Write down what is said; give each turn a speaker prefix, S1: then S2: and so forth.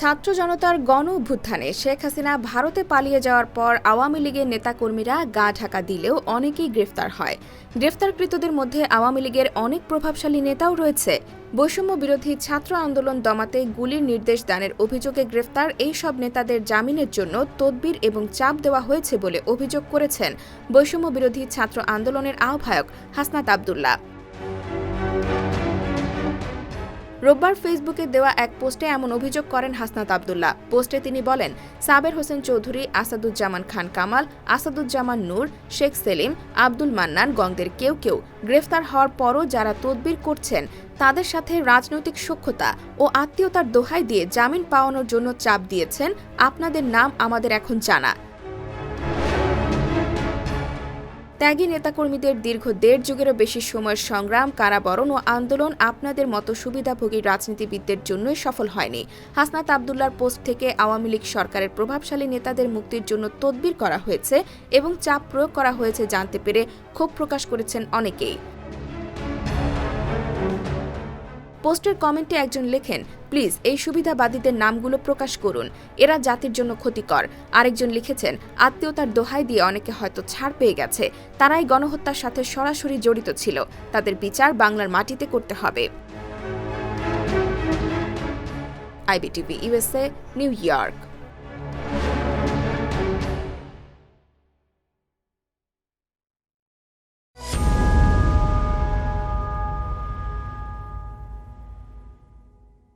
S1: ছাত্র জনতার গণ অভ্যুত্থানে শেখ হাসিনা ভারতে পালিয়ে যাওয়ার পর আওয়ামী লীগের নেতাকর্মীরা গা ঢাকা দিলেও অনেকেই গ্রেফতার হয়। গ্রেফতারকৃতদের মধ্যে আওয়ামী লীগের অনেক প্রভাবশালী নেতাও রয়েছে। বৈষম্য বিরোধী ছাত্র আন্দোলন দমাতে গুলির নির্দেশ দানের অভিযোগে গ্রেফতার এই সব নেতাদের জামিনের জন্য তদবির এবং চাপ দেওয়া হয়েছে বলে অভিযোগ করেছেন বৈষম্য বিরোধী ছাত্র আন্দোলনের আহ্বায়ক হাসনাত আবদুল্লাহ। রোববার ফেসবুকে দেওয়া এক পোস্টে এমন অভিযোগ করেন হাসনাত আবদুল্লাহ। পোস্টে তিনি বলেন, সাবের হোসেন চৌধুরী, আসাদুজ্জামান খান কামাল, আসাদুজ্জামান নূর, শেখ সেলিম, আব্দুল মান্নান গংদের কেউ কেউ গ্রেফতার হওয়ার পরও যারা তদবির করছেন, তাদের সাথে রাজনৈতিক সখ্যতা ও আত্মীয়তার দোহাই দিয়ে জামিন পাওয়ানোর জন্য চাপ দিয়েছেন। আপনাদের নাম আমাদের এখন জানা। ত্যাগী নেতাকর্মীদের দীর্ঘ দেড় যুগেরও বেশি সময়ের সংগ্রাম, কারাবরণ ও আন্দোলন আপনাদের মতো সুবিধাভোগী রাজনীতিবিদদের জন্যই সফল হয়নি। হাসনাত আবদুল্লার পোস্ট থেকে আওয়ামী লীগ সরকারের প্রভাবশালী নেতাদের মুক্তির জন্য তদবির করা হয়েছে এবং চাপ প্রয়োগ করা হয়েছে জানতে পেরে ক্ষোভ প্রকাশ করেছেন অনেকেই। পোস্টের কমেন্টে একজন লেখেন, প্লিজ, এই সুবিধাবাদীদের নামগুলো প্রকাশ করুন। এরা জাতির জন্য ক্ষতিকর। আরেকজন লিখেছেন, আত্মীয়তার দোহাই দিয়ে অনেকে হয়তো ছাড় পেয়ে গেছে। তারাই গণহত্যার সাথে সরাসরি জড়িত ছিল। তাদের বিচার বাংলার মাটিতে করতে হবে। IBTV USA New York.